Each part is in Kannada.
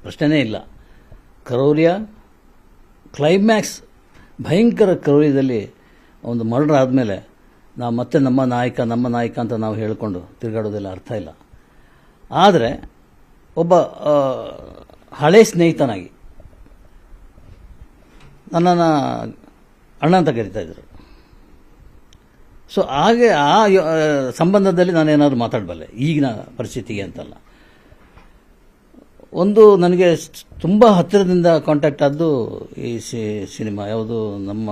ಪ್ರಶ್ನೆನೇ ಇಲ್ಲ. ಕರೌರ್ಯ ಕ್ಲೈಮ್ಯಾಕ್ಸ್ ಭಯಂಕರ ಕರೌರ್ಯದಲ್ಲಿ ಒಂದು ಮರ್ಡರ್ ಆದಮೇಲೆ ನಾವು ಮತ್ತೆ ನಮ್ಮ ನಾಯಕ ನಮ್ಮ ನಾಯಕ ಅಂತ ನಾವು ಹೇಳಿಕೊಂಡು ತಿರುಗಾಡೋದೆಲ್ಲ ಅರ್ಥ ಇಲ್ಲ. ಆದರೆ ಒಬ್ಬ ಹಳೆ ಸ್ನೇಹಿತನಾಗಿ ನನ್ನನ್ನು ಅಣ್ಣ ಅಂತ ಕರಿತಾ ಇದ್ರು. ಸೊ ಹಾಗೆ ಆ, ಸಂಬಂಧದಲ್ಲಿ ನಾನೇನಾದರೂ ಮಾತಾಡಬಲ್ಲೆ? ಈಗಿನ ಪರಿಸ್ಥಿತಿಗೆ ಅಂತಲ್ಲ. ಒಂದು ನನಗೆ ತುಂಬ ಹತ್ತಿರದಿಂದ ಕಾಂಟ್ಯಾಕ್ಟ್ ಆದ್ದು ಈ ಸಿನಿಮಾ, ಯಾವುದು ನಮ್ಮ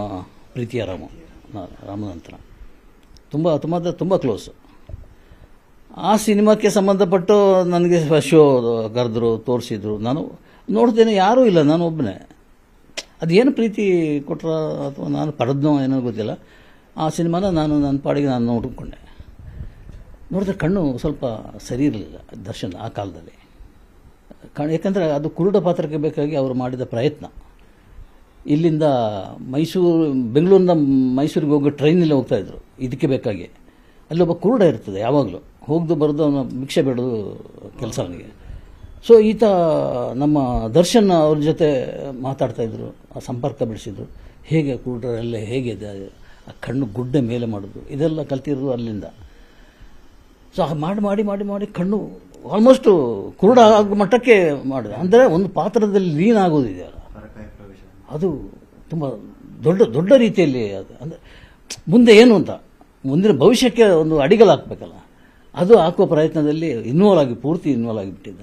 ಪ್ರೀತಿಯ ರಾಮ ರಾಮನಂತರ ತುಂಬ ತುಂಬ ತುಂಬ ಕ್ಲೋಸು ಆ ಸಿನಿಮಾಕ್ಕೆ ಸಂಬಂಧಪಟ್ಟು ನನಗೆ ಶೋ ಕರೆದ್ರು, ತೋರಿಸಿದ್ರು. ನಾನು ನೋಡ್ತೇನೆ, ಯಾರೂ ಇಲ್ಲ, ನಾನು ಒಬ್ಬನೇ ಅದೇನು ಪ್ರೀತಿ ಕೊಟ್ರ ಅಥವಾ ನಾನು ಪಡೆದ್ನೋ ಏನೋ ಗೊತ್ತಿಲ್ಲ. ಆ ಸಿನಿಮಾನ ನಾನು, ನನ್ನ ಪಾಡಿಗೆ ನಾನು ನೋಡಿಕೊಂಡೆ. ನೋಡಿದ್ರೆ ಕಣ್ಣು ಸ್ವಲ್ಪ ಸರಿ ಇರಲಿಲ್ಲ, ದರ್ಶನ್, ಆ ಕಾಲದಲ್ಲಿ. ಕಣ್ ಯಾಕಂದರೆ ಅದು ಕುರುಡ ಪಾತ್ರಕ್ಕೆ ಬೇಕಾಗಿ ಅವರು ಮಾಡಿದ ಪ್ರಯತ್ನ. ಇಲ್ಲಿಂದ ಮೈಸೂರು ಬೆಂಗಳೂರಿಂದ ಮೈಸೂರಿಗೆ ಹೋಗೋ ಟ್ರೈನಲ್ಲಿ ಹೋಗ್ತಾಯಿದ್ರು ಇದಕ್ಕೆ ಬೇಕಾಗಿ. ಅಲ್ಲಿ ಒಬ್ಬ ಕುರುಡ ಇರ್ತದೆ, ಯಾವಾಗಲೂ. ಹೋಗ್ದು ಬರೋದು ಅವನ ಭಿಕ್ಷೆ ಬೇಡೋದು ಕೆಲಸ ಅವನಿಗೆ. ಸೊ ಈತ ನಮ್ಮ ದರ್ಶನ್ ಅವ್ರ ಜೊತೆ ಮಾತಾಡ್ತಾಯಿದ್ರು ಆ ಸಂಪರ್ಕ ಬೆಳೆಸಿದ್ರು. ಹೇಗೆ ಕುರುಡರಲ್ಲೇ ಹೇಗೆ ಆ ಕಣ್ಣು ಗುಡ್ಡೆ ಮೇಲೆ ಮಾಡೋದು. ಇದೆಲ್ಲ ಕಲ್ತಿರೋದು ಅಲ್ಲಿಂದ. ಸೊ ಮಾಡಿ ಮಾಡಿ ಮಾಡಿ ಮಾಡಿ ಕಣ್ಣು ಆಲ್ಮೋಸ್ಟ್ ಕುರುಡ ಆಗೋ ಮಟ್ಟಕ್ಕೆ ಮಾಡಿದೆ. ಅಂದರೆ ಒಂದು ಪಾತ್ರದಲ್ಲಿ ಲೀನ್ ಆಗೋದಿದೆಯಲ್ಲ ಅದು ತುಂಬ ದೊಡ್ಡ ದೊಡ್ಡ ರೀತಿಯಲ್ಲಿ ಅದು. ಅಂದರೆ ಮುಂದೆ ಏನು ಅಂತ? ಮುಂದಿನ ಭವಿಷ್ಯಕ್ಕೆ ಒಂದು ಅಡಿಗಲ್ ಹಾಕಬೇಕಲ್ಲ. ಅದು ಹಾಕುವ ಪ್ರಯತ್ನದಲ್ಲಿ ಇನ್ವಾಲ್ವ್ ಆಗಿ, ಪೂರ್ತಿ ಇನ್ವಾಲ್ವ್ ಆಗಿಬಿಟ್ಟಿದ್ದ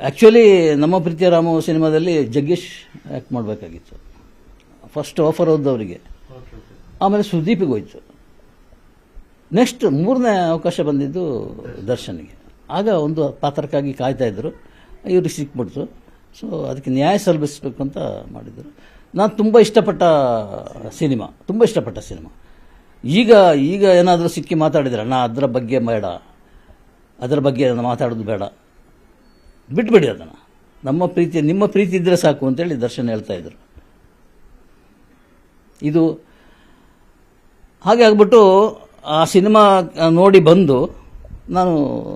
ಆ್ಯಕ್ಚುಲಿ ನಮ್ಮ ಪ್ರೀತಿಯ ರಾಮ ಸಿನಿಮಾದಲ್ಲಿ ಜಗ್ಗೇಶ್ ಆ್ಯಕ್ಟ್ ಮಾಡಬೇಕಾಗಿತ್ತು. ಫಸ್ಟ್ ಆಫರ್ ಹೋದವರಿಗೆ. ಆಮೇಲೆ ಸುದೀಪಿಗೆ ಹೋಯ್ತು. ನೆಕ್ಸ್ಟ್ ಮೂರನೇ ಅವಕಾಶ ಬಂದಿದ್ದು ದರ್ಶನ್ಗೆ. ಆಗ ಒಂದು ಪಾತ್ರಕ್ಕಾಗಿ ಕಾಯ್ತಾ ಇದ್ದರು ಇವ್ರಿಗೆ ಸಿಕ್ಬಿಡ್ತು ಸೊ ಅದಕ್ಕೆ ನ್ಯಾಯ ಸಲ್ಲಿಸಬೇಕು ಅಂತ ಮಾಡಿದರು. ನಾನು ತುಂಬ ಇಷ್ಟಪಟ್ಟ ಸಿನಿಮಾ, ತುಂಬ ಇಷ್ಟಪಟ್ಟ ಸಿನಿಮಾ. ಈಗ ಈಗ ಏನಾದರೂ ಸಿಕ್ಕಿ ಮಾತಾಡಿದ್ರೆ, ನಾ ಅದರ ಬಗ್ಗೆ ಬೇಡ. ಅದರ ಬಗ್ಗೆ ನಾನು ಮಾತಾಡೋದು ಬೇಡ. ಬಿಟ್ಬಿಡಿ ಅದನ್ನು. ನಮ್ಮ ಪ್ರೀತಿ, ನಿಮ್ಮ ಪ್ರೀತಿ ಇದ್ದರೆ ಸಾಕು ಅಂತೇಳಿ ದರ್ಶನ್ ಹೇಳ್ತಾ ಇದ್ರು. ಇದು ಹಾಗೆ ಆಗ್ಬಿಟ್ಟು ಆ ಸಿನಿಮಾ ನೋಡಿ ಬಂದು ನಾನು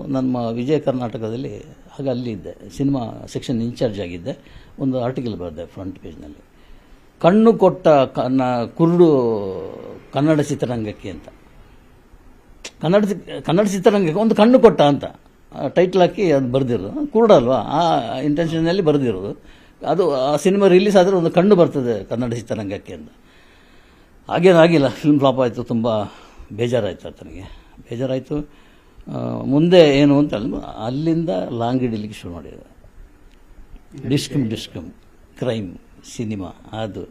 ನಮ್ಮ ವಿಜಯ ಕರ್ನಾಟಕದಲ್ಲಿ ಆಗ ಅಲ್ಲಿ ಇದ್ದೆ. ಸಿನಿಮಾ ಸೆಕ್ಷನ್ ಇನ್ಚಾರ್ಜ್ ಆಗಿದ್ದೆ. ಒಂದು ಆರ್ಟಿಕಲ್ ಬರೆದೆ ಫ್ರಂಟ್ ಪೇಜ್ನಲ್ಲಿ. ಕಣ್ಣು ಕೊಟ್ಟ ಕನ್ನ, ಕುರುಡು ಕನ್ನಡ ಚಿತ್ರರಂಗಕ್ಕೆ ಅಂತ. ಕನ್ನಡ ಕನ್ನಡ ಚಿತ್ರರಂಗಕ್ಕೆ ಒಂದು ಕಣ್ಣು ಕೊಟ್ಟ ಅಂತ. ಟೈಟ್ಲ್ ಹಾಕಿ ಅದು ಬರೆದಿರೋದು. ಕುರುಡ ಅಲ್ವಾ? ಆ ಇಂಟೆನ್ಷನ್ನಲ್ಲಿ ಬರೆದಿರೋದು. ಅದು ಆ ಸಿನಿಮಾ ರಿಲೀಸ್ ಆದರೆ ಒಂದು ಕಣ್ಣು ಬರ್ತದೆ ಕನ್ನಡ ಚಿತ್ರರಂಗಕ್ಕೆ ಅಂತ. ಹಾಗೇನಾಗಿಲ್ಲ ಫಿಲ್ಮ್ ಫ್ಲಾಪ್ ಆಯಿತು. ತುಂಬ ಬೇಜಾರಾಯಿತು ಆತನಿಗೆ ಬೇಜಾರಾಯಿತು. ಮುಂದೆ ಏನು ಅಂತ ಅಲ್ಲ- ಅಲ್ಲಿಂದ ಲಾಂಗ್ ಹಿಡಿಲಿಕ್ಕೆ ಶುರು ಮಾಡಿದ. ಡಿಸ್ಕಮ್ ಡಿಸ್ಕಮ್ ಕ್ರೈಮ್ ಸಿನಿಮಾ ಅದು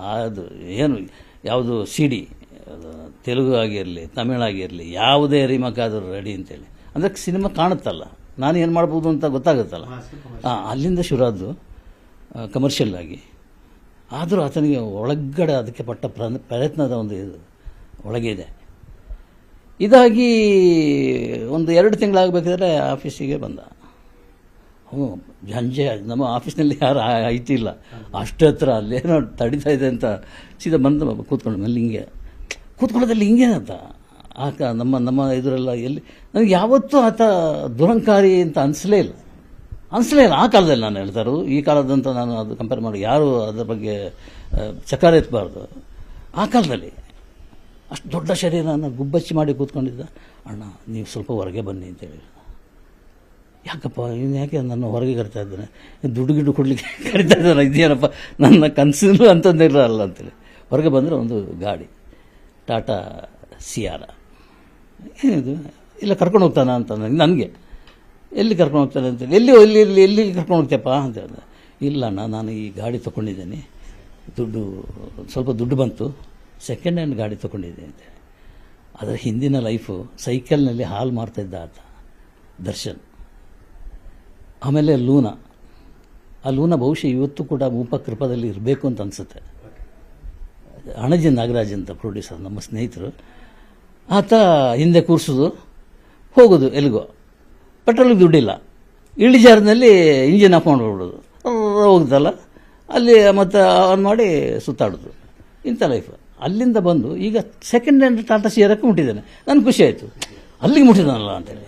ಅದು ಏನು ಯಾವುದು ಸಿ ಡಿ ತೆಲುಗು ಆಗಿರಲಿ ತಮಿಳಾಗಿರಲಿ ಯಾವುದೇ ರಿಮಕ್ ಆದರೂ ರೆಡಿ ಅಂತೇಳಿ. ಅಂದರೆ ಸಿನಿಮಾ ಕಾಣುತ್ತಲ್ಲ. ನಾನು ಏನು ಮಾಡ್ಬೋದು ಅಂತ ಗೊತ್ತಾಗುತ್ತಲ್ಲ. ಹಾಂ ಅಲ್ಲಿಂದ ಶುರುವಾದ್ದು ಕಮರ್ಷಿಯಲ್ ಆಗಿ. ಆದರೂ ಆತನಿಗೆ ಒಳಗಡೆ ಅದಕ್ಕೆ ಪಟ್ಟ ಪ್ರ- ಪ್ರಯತ್ನದ ಒಂದು ಇದು ಒಳಗಿದೆ ಇದೆ. ಇದಾಗಿ ಒಂದು ಎರಡು ತಿಂಗಳಾಗಬೇಕಾದ್ರೆ ಆಫೀಸಿಗೆ ಬಂದ. ಹ್ಞೂ ಜಂಜೆ ನಮ್ಮ ಆಫೀಸ್ನಲ್ಲಿ ಯಾರು ಐತಿಲ್ಲ ಅಷ್ಟು ಹತ್ರ ಅಲ್ಲೇನೋ ತಡಿತಾ ಇದೆ ಅಂತ ಸೀದಾ ಬಂದ ಕೂತ್ಕೊಂಡು ಮೇಲೆ ಹಿಂಗೆ ಕೂತ್ಕೊಳ್ಳೋದಲ್ಲಿ ಆ ಕ ನಮ್ಮ ನಮ್ಮ ಇದರೆಲ್ಲ ಎಲ್ಲಿ, ನನಗೆ ಯಾವತ್ತೂ ಆತ ದುರಂಕಾರಿ ಅಂತ ಅನಿಸಲೇ ಇಲ್ಲ. ಅನಿಸಲೇ ಇಲ್ಲ. ಆ ಕಾಲದಲ್ಲಿ ನಾನು ಹೇಳ್ತಾರು ಈ ಕಾಲದಂತ ನಾನು ಅದು ಕಂಪೇರ್ ಮಾಡಿ ಯಾರು ಅದರ ಬಗ್ಗೆ ಚಕಾರ ಎತ್ತಬಾರ್ದು ಆ ಕಾಲದಲ್ಲಿ ಅಷ್ಟು ದೊಡ್ಡ ಶರೀರನ ಗುಬ್ಬಚ್ಚಿ ಮಾಡಿ ಕೂತ್ಕೊಂಡಿದ್ದ. ಅಣ್ಣ, ನೀವು ಸ್ವಲ್ಪ ಹೊರಗೆ ಬನ್ನಿ ಅಂತೇಳಿ ಯಾಕಪ್ಪ, ಇವನು ಯಾಕೆ ನನ್ನ ಹೊರಗೆ ಕರಿತಾ ಇದ್ದಾನೆ? ದುಡ್ಡು ಗಿಡ್ಡು ಕೊಡಲಿಕ್ಕೆ ಕರಿತಾ ಇದ್ದಾನೆ? ಇದೇನಪ್ಪ, ನನ್ನ ಕನಸು ಅಂತಂದಿರಲ್ಲ ಅಂತೇಳಿ. ಹೊರಗೆ ಬಂದರೆ ಒಂದು ಗಾಡಿ, ಟಾಟಾ ಸಿಯಾರ. ಏನಿದು? ಇಲ್ಲ, ಕರ್ಕೊಂಡು ಹೋಗ್ತಾನ ಅಂತ ನನಗೆ. ಎಲ್ಲಿ ಕರ್ಕೊಂಡು ಹೋಗ್ತಾನೆ ಅಂತೇಳಿ. ಎಲ್ಲಿ ಎಲ್ಲಿ ಎಲ್ಲಿ ಎಲ್ಲಿ ಕರ್ಕೊಂಡು ಹೋಗ್ತೀಯಪ್ಪ ಅಂತ ಹೇಳಿದೆ. ಇಲ್ಲ ಅಣ್ಣ, ನಾನು ಈ ಗಾಡಿ ತೊಗೊಂಡಿದ್ದೀನಿ. ದುಡ್ಡು, ಸ್ವಲ್ಪ ದುಡ್ಡು ಬಂತು. ಸೆಕೆಂಡ್ ಹ್ಯಾಂಡ್ ಗಾಡಿ ತೊಗೊಂಡಿದ್ದೆ ಅಂತ. ಅದರ ಹಿಂದಿನ ಲೈಫು ಸೈಕಲ್ನಲ್ಲಿ ಹಾಲು ಮಾರ್ತಾ ಇದ್ದ ಆತ, ದರ್ಶನ್. ಆಮೇಲೆ ಲೂನಾ. ಆ ಲೂನಾ ಬಹುಶಃ ಇವತ್ತು ಕೂಡ ಮೂಪ ಕೃಪದಲ್ಲಿ ಇರಬೇಕು ಅಂತ ಅನಿಸುತ್ತೆ. ಅಣಜಿ ನಾಗರಾಜ್ ಅಂತ ಪ್ರೊಡ್ಯೂಸರ್ ನಮ್ಮ ಸ್ನೇಹಿತರು. ಆತ ಹಿಂದೆ ಕೂರಿಸೋದು, ಹೋಗೋದು ಎಲ್ಲಿಗೋ ಪೆಟ್ರೋಲಿಗೆ ದುಡ್ಡಿಲ್ಲ. ಇಳಿಜಾರಿನಲ್ಲಿ ಇಂಜಿನ್ ಆಫ್ ಮಾಡಿಬಿಡೋದು. ಹೋಗ್ದಲ್ಲ ಅಲ್ಲಿ ಮತ್ತೆ ಆನ್ ಮಾಡಿ ಸುತ್ತಾಡೋದು. ಇಂಥ ಲೈಫ್ ಅಲ್ಲಿಂದ ಬಂದು ಈಗ ಸೆಕೆಂಡ್ ಹ್ಯಾಂಡ್ ಟಾಟಾ ಸಿಯರಕ್ಕೆ ಮುಟ್ಟಿದ್ದೇನೆ. ನನಗೆ ಖುಷಿ ಆಯಿತು. ಅಲ್ಲಿಗೆ ಮುಟ್ಟಿದ್ದಾನಲ್ಲ ಅಂತೇಳಿ.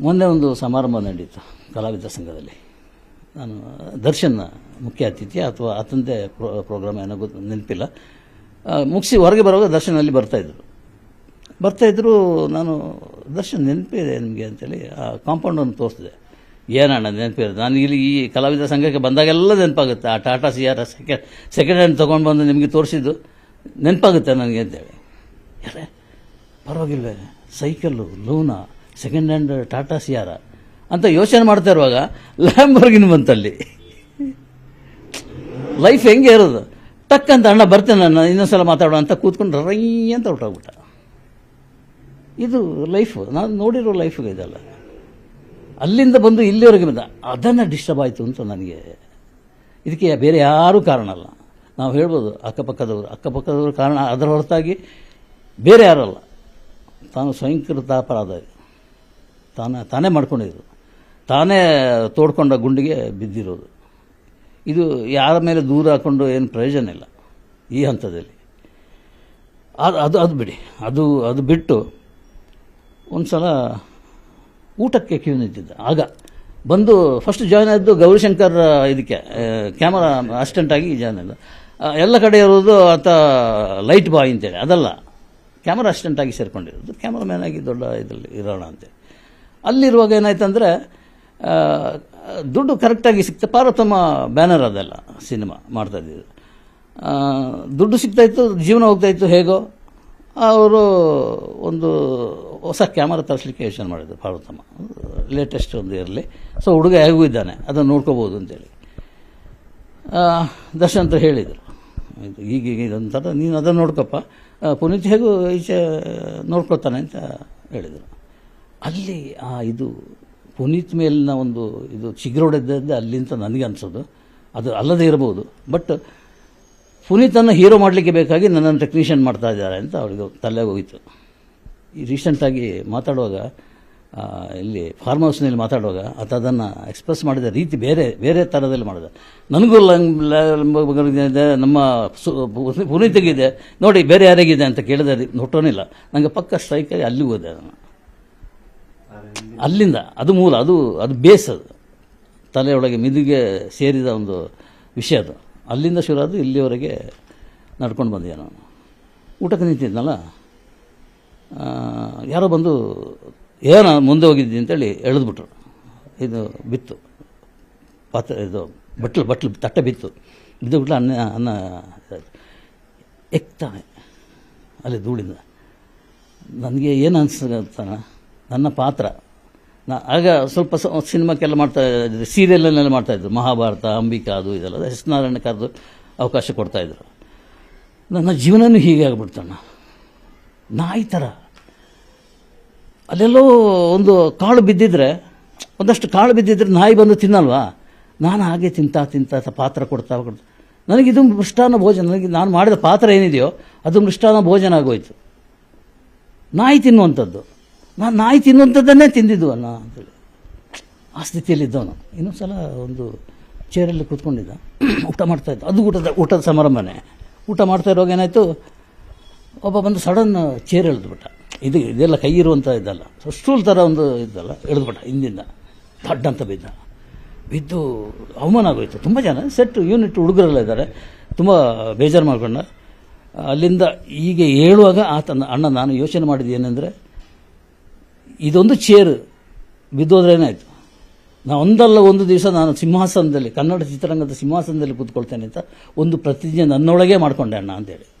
ಮೊನ್ನೆ ಒಂದು ಸಮಾರಂಭ ನಡೀತು ಕಲಾವಿದ ಸಂಘದಲ್ಲಿ. ನಾನು ದರ್ಶನ್ ಮುಖ್ಯ ಅತಿಥಿ ಅಥವಾ ಅತಂದೆ ಪ್ರೋ ಪ್ರೋಗ್ರಾಮ್ ಏನೋ ಗೊತ್ತು, ನೆನಪಿಲ್ಲ. ಮುಗಿಸಿ ಹೊರಗೆ ಬರುವಾಗ ದರ್ಶನ್ ಅಲ್ಲಿ ಬರ್ತಾಯಿದ್ರು ಬರ್ತಾಯಿದ್ರು ನಾನು, ದರ್ಶನ್ ನೆನಪಿದೆ ನಿಮಗೆ ಅಂತೇಳಿ ಆ ಕಾಂಪೌಂಡನ್ನು ತೋರಿಸಿದೆ. ಏನಣ್ಣ ನೆನಪಿರೋದು? ನಾನು ಇಲ್ಲಿ ಈ ಕಲಾವಿದ ಸಂಘಕ್ಕೆ ಬಂದಾಗೆಲ್ಲ ನೆನಪಾಗುತ್ತೆ. ಆ Tata Sierra second second hand ತೊಗೊಂಡು ಬಂದು ನಿಮಗೆ ತೋರಿಸಿದ್ದು ನೆನಪಾಗುತ್ತೆ ನನಗೆ ಅಂತೇಳಿ. ಯಾರೇ ಪರವಾಗಿಲ್ವೇ cycle Luna second hand Tata Sierra ಅಂತ ಯೋಚನೆ ಮಾಡ್ತಾ ಇರುವಾಗ ಲ್ಯಾಂಬರ್ಗಿನ್ ಬಂತಲ್ಲಿ. ಲೈಫ್ ಹೆಂಗೆ ಇರೋದು? ಟಕ್ ಅಂತ ಅಣ್ಣ ಬರ್ತೇನೆ ನಾನು, ಇನ್ನೊಂದ್ಸಲ ಮಾತಾಡೋ ಅಂತ ಕೂತ್ಕೊಂಡು ರೈ ಅಂತ ಹೊರಟೋಗ್ಬಿಟ್ಟ ಇದು ಲೈಫು ನಾನು ನೋಡಿರೋ ಲೈಫ್ಗೆ ಇದಲ್ಲ. ಅಲ್ಲಿಂದ ಬಂದು ಇಲ್ಲಿವರೆಗೆ ಬಂದ. ಅದನ್ನು ಡಿಸ್ಟರ್ಬ್ ಆಯಿತು ಅಂತ ನನಗೆ ಇದಕ್ಕೆ ಬೇರೆ ಯಾರೂ ಕಾರಣ ಅಲ್ಲ. ನಾವು ಹೇಳ್ಬೋದು ಅಕ್ಕಪಕ್ಕದವರು. ಅಕ್ಕಪಕ್ಕದವರು ಕಾರಣ ಅದರ ಹೊರತಾಗಿ ಬೇರೆ ಯಾರಲ್ಲ ತಾನು ಸ್ವಯಂಕೃತ ಅಪರಾಧ ತಾನ, ತಾನೇ ಮಾಡ್ಕೊಂಡಿದ್ದು ತಾನೇ ತೋಡ್ಕೊಂಡ ಗುಂಡಿಗೆ ಬಿದ್ದಿರೋದು. ಇದು ಯಾರ ಮೇಲೆ ದೂರ ಹಾಕೊಂಡು ಏನು ಪ್ರಯೋಜನ ಇಲ್ಲ ಈ ಹಂತದಲ್ಲಿ. ಅದು ಅದು ಅದು ಬಿಡಿ. ಅದು ಅದು ಬಿಟ್ಟು ಒಂದು ಸಲ ಊಟಕ್ಕೆ ಕ್ಯೂ ನಿಂತಿದ್ದ. ಆಗ ಬಂದು ಫಸ್ಟ್ ಜಾಯ್ನ್ ಆದ್ದು ಗೌರಿಶಂಕರ್ ಇದಕ್ಕೆ ಕ್ಯಾಮರಾ ಅಸಿಸ್ಟೆಂಟಾಗಿ ಜಾಯ್ನ್ ಆದ. ಎಲ್ಲ ಕಡೆ ಇರೋದು ಆತ ಲೈಟ್ ಬಾಯ್ ಅಂತೇಳಿ. ಅದಲ್ಲ. ಕ್ಯಾಮರಾ ಅಸಿಸ್ಟೆಂಟಾಗಿ ಸೇರ್ಕೊಂಡಿರೋದು. ಕ್ಯಾಮ್ರಾಮ್ಯಾನ್ ಆಗಿ ದೊಡ್ಡ ಇದರಲ್ಲಿ ಇರೋಣ ಅಂತೇಳಿ. ಅಲ್ಲಿರುವಾಗ ಏನಾಯ್ತಂದರೆ ದುಡ್ಡು ಕರೆಕ್ಟಾಗಿ ಸಿಕ್ತ ಪಾರ್ವತಮ್ಮ ಬ್ಯಾನರ್ ಅದೆಲ್ಲ ಸಿನಿಮಾ ಮಾಡ್ತಾ ಆ, ದುಡ್ಡು ಸಿಗ್ತಾಯಿತ್ತು ಜೀವನ ಹೋಗ್ತಾಯಿತ್ತು ಹೇಗೋ. ಅವರು ಒಂದು ಹೊಸ ಕ್ಯಾಮರಾ ತರಿಸ್ಲಿಕ್ಕೆ ಯೋಚನೆ ಮಾಡಿದ್ರು ಪಾರ್ವತಮ್ಮ. ಲೇಟೆಸ್ಟ್ ಒಂದು ಇರಲಿ. ಸೊ ಹುಡುಗ ಹೇಗೂ ಇದ್ದಾನೆ, ಅದನ್ನು ನೋಡ್ಕೋಬೋದು ಅಂತೇಳಿ. ದರ್ಶನ್ ಅಂತ ಹೇಳಿದರು. ಈಗ ಇದಂತಾರೆ ನೀನು ಅದನ್ನು ನೋಡ್ಕಪ್ಪ. ಪುನೀತ್ ಹೇಗೂ ಈಚೆ ನೋಡ್ಕೊತಾನೆ ಅಂತ ಹೇಳಿದರು. ಅಲ್ಲಿ ಆ ಇದು ಪುನೀತ್ ಮೇಲಿನ ಒಂದು ಇದು ಚಿಗುರೊಡೆದದ್ದೇ ಅಲ್ಲಿಂತ ನನಗೆ ಅನಿಸೋದು. ಅದು ಅಲ್ಲದೇ ಇರಬಹುದು ಬಟ್ ಪುನೀತನ್ನು ಹೀರೋ ಮಾಡಲಿಕ್ಕೆ ಬೇಕಾಗಿ ನನ್ನನ್ನು ಟೆಕ್ನಿಷಿಯನ್ ಮಾಡ್ತಾ ಇದ್ದಾರೆ ಅಂತ ಅವಳಿಗೆ ತಲೆಗೆ ಹೋಯಿತು. ರೀಸೆಂಟಾಗಿ ಮಾತಾಡುವಾಗ ಇಲ್ಲಿ ಫಾರ್ಮ್ ಹೌಸ್ನಲ್ಲಿ ಮಾತಾಡುವಾಗ ಆತ ಅದನ್ನು ಎಕ್ಸ್ಪ್ರೆಸ್ ಮಾಡಿದ ರೀತಿ ಬೇರೆ ಬೇರೆ ಥರದಲ್ಲಿ ಮಾಡಿದ. ನನಗೂ ಲಂಗ್ ನಮ್ಮ ಸು- ಪು- ನೋಡಿ, ಬೇರೆ ಯಾರಿಗಿದೆ? ಅಂತ ಕೇಳಿದ ನೋಟೋನಿಲ್ಲ ನನಗೆ ಪಕ್ಕ ಸ್ಟ್ರೈಕಾಗಿ ಅಲ್ಲಿ ಹೋದೆ ನಾನು. ಅಲ್ಲಿಂದ, ಅದು ಮೂಲ, ಅದು ಅದು ಬೇಸ್ ಅದು. ತಲೆಯೊಳಗೆ ಮಿದುಗೆ ಸೇರಿದ ಒಂದು ವಿಷಯ ಅದು. ಅಲ್ಲಿಂದ ಶುರು ಅದು ಇಲ್ಲಿವರೆಗೆ ನಡ್ಕೊಂಡು ಬಂದೆ ನಾನು. ಊಟಕ್ಕೆ ನಿಂತಿದ್ನಲ್ಲ? ಯಾರೋ ಬಂದು, ಏನೋ ಮುಂದೆ ಹೋಗಿದ್ದೀನಿ ಅಂತೇಳಿ ಎಳೆದ್ಬಿಟ್ರು. ಇದು ಬಿತ್ತು. ಪಾತ್ರೆ, ಇದು ಬಟ್ಲು ಬಟ್ಲು, ತಟ್ಟೆ ಬಿತ್ತು. ಬಿದ್ದು ಬಿಟ್ಲು ಅನ್ನ ಅನ್ನ. ಎಕ್ತಾನೆ ಅಲ್ಲಿ ಧೂಳಿಂದ. ನನಗೆ ಏನು ಅನಿಸ್ತಾನ ನನ್ನ ಪಾತ್ರ. ನಾ, ಆಗ ಸ್ವಲ್ಪ ಸಿನಿಮಾಕ್ಕೆಲ್ಲ ಮಾಡ್ತಾ ಇದ್ದೆ. ಸೀರಿಯಲ್ಲೆಲ್ಲ ಮಾಡ್ತಾಯಿದ್ರು ಮಹಾಭಾರತ, ಅಂಬಿಕಾ, ಅದು ಇದೆಲ್ಲ. ಎಸ್ ನಾರಾಯಣ ಕರೆದು ಅವಕಾಶ ಕೊಡ್ತಾಯಿದ್ರು ನನ್ನ ಜೀವನವೂ ಹೀಗೆ ಆಗ್ಬಿಡ್ತಣ್ಣ. ನಾಯಿ ಥರ ಅಲ್ಲೆಲ್ಲೋ ಒಂದು ಕಾಳು ಬಿದ್ದಿದ್ರೆ, ಒಂದಷ್ಟು ಕಾಳು ಬಿದ್ದಿದ್ರೆ ನಾಯಿ ಬಂದು ತಿನ್ನಲ್ವಾ? ನಾನು ಹಾಗೆ ತಿಂತಾ ತಿಂತಾ ಪಾತ್ರ ಕೊಡ್ತಾ ಕೊಡ್ತಾ. ನನಗಿದು ಮೃಷ್ಟಾನ ಭೋಜನ, ನನಗೆ ನಾನು ಮಾಡಿದ ಪಾತ್ರ ಏನಿದೆಯೋ, ಅದು ಮೃಷ್ಟಾನ ಭೋಜನ ಆಗೋಯ್ತು. ನಾಯಿ ತಿನ್ನುವಂಥದ್ದು. ನಾನು ನಾಯಿ ತಿನ್ನುವಂಥದ್ದನ್ನೇ ತಿಂದಿದ್ದು ಅನ್ನ ಅಂತೇಳಿ. ಆ ಸ್ಥಿತಿಯಲ್ಲಿದ್ದವನು. ಇನ್ನೊಂದು ಸಲ ಒಂದು ಚೇರಲ್ಲಿ ಕೂತ್ಕೊಂಡಿದ್ದ. ಊಟ ಮಾಡ್ತಾಯಿದ್ದ ಅದು ಊಟದ ಊಟದ ಸಮಾರಂಭನೇ. ಊಟ ಮಾಡ್ತಾ ಇರೋವಾಗ ಏನಾಯಿತು? ಒಬ್ಬ ಬಂದು ಸಡನ್ ಚೇರ್ ಎಳೆದ್ಬಿಟ್ಟ. ಇದು ಇದೆಲ್ಲ ಕೈ ಇರುವಂಥ ಇದಲ್ಲ. ಸೊ ಸ್ಟೂಲ್ ಥರ ಒಂದು ಇದಲ್ಲ ಎಳೆದ್ಬಿಟ್ಟ ಹಿಂದಿಂದ. ದಡ್ಡ ಅಂತ ಬಿದ್ದ. ಬಿದ್ದು ಅವಮಾನ ಆಗೋಯ್ತು. ತುಂಬ ಜನ ಸೆಟ್ ಯೂನಿಟ್ ಹುಡುಗರೆಲ್ಲ ಇದ್ದಾರೆ. ತುಂಬ ಬೇಜಾರು ಮಾಡ್ಕೊಂಡ. ಅಲ್ಲಿಂದ ಈಗ ಹೇಳುವಾಗ ಆತನ, ಅಣ್ಣ, ನಾನು ಯೋಚನೆ ಮಾಡಿದ್ದು ಏನೆಂದರೆ, ಇದೊಂದು ಚೇರ್ ಬಿದ್ದೋದ್ರೇನಾಯಿತು ನಾ ಒಂದಲ್ಲ ಒಂದು ದಿವಸ ನಾನು ಸಿಂಹಾಸನದಲ್ಲಿ, ಕನ್ನಡ ಚಿತ್ರರಂಗದ ಸಿಂಹಾಸನದಲ್ಲಿ ಕೂತ್ಕೊಳ್ತೇನೆ ಅಂತ ಒಂದು ಪ್ರತಿಜ್ಞೆ ನನ್ನೊಳಗೆ ಮಾಡಿಕೊಂಡೆ ಅಣ್ಣ ಅಂತೇಳಿ